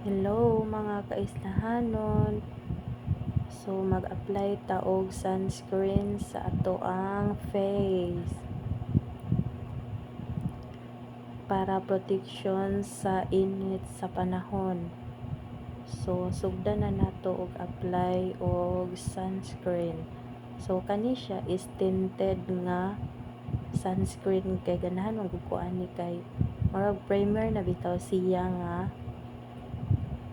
Hello mga kaislahanon. So mag-apply ta og sunscreen sa ato ang face. Para protection sa init sa panahon. So sugdan na nato og apply og sunscreen. So kani siya is tinted nga sunscreen kay ganahan magkukuan ni kay murag primer na bitaw siya nga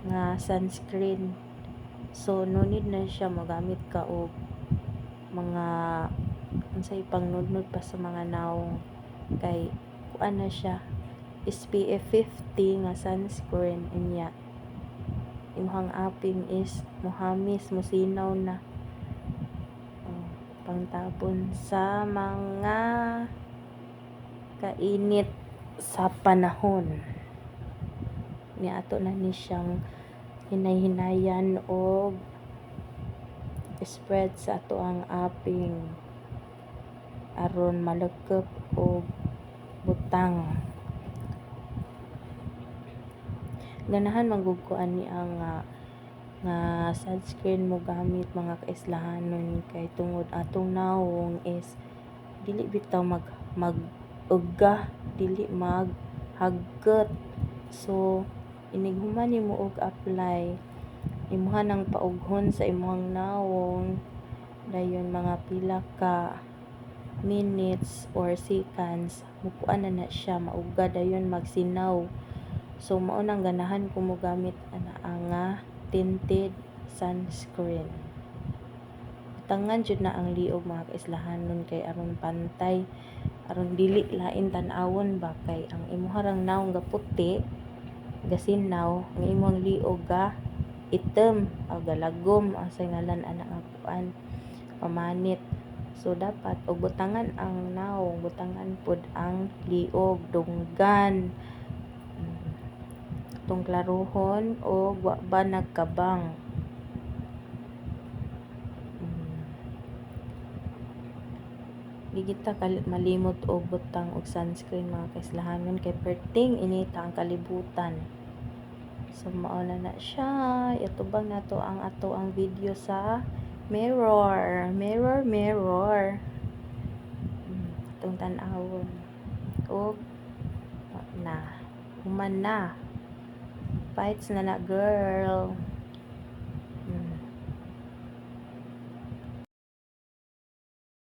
nga sunscreen. So, no need na siya magamit ka og mga unsay pangnudnod pa sa mga nawong. Kay kuan na siya? SPF 50 nga sunscreen inya. Imong aping is muhamis musinaw na. Oh, pangtabon sa mga kainit sa panahon ni ato na ni siyang hinay-hinayan og spread sa ato ang aping aron malekep og butang. Ganahan magugkuan ni ang nga nga sunscreen mo gamit mga kaislahanon kay tungod atong nawong is dili bitaw mag mag ugga dili mag hagkot so inighuman nimo og apply. Imuha nang paughon sa imong nawong dayon mga pila ka minutes or seconds. Mukuan na na siya maugga dayon magsinaw. So mao nang ganahan ko gamit ana nga tinted sunscreen. Tangan jud na ang liog mga kaislahanon kay aron pantay. Aron dili lain tan-awon ba kay ang imuharang nawong gaputi gasinaw nga imong liog ga item o galagom ang sa ngalan ana nga kuan pamanit. So dapat og butangan ang nawong butangan pod ang liog dunggan mm, tong klaruhon o wa ba nagkabang Gigita malimot og butang og sunscreen mga kaislahanon kay perting inita ang kalibutan So mao na siya. Itubang na to ang ato ang video sa mirror. Mirror, mirror. Hmm, itong tanawon. O na. Human na. Fights na na girl.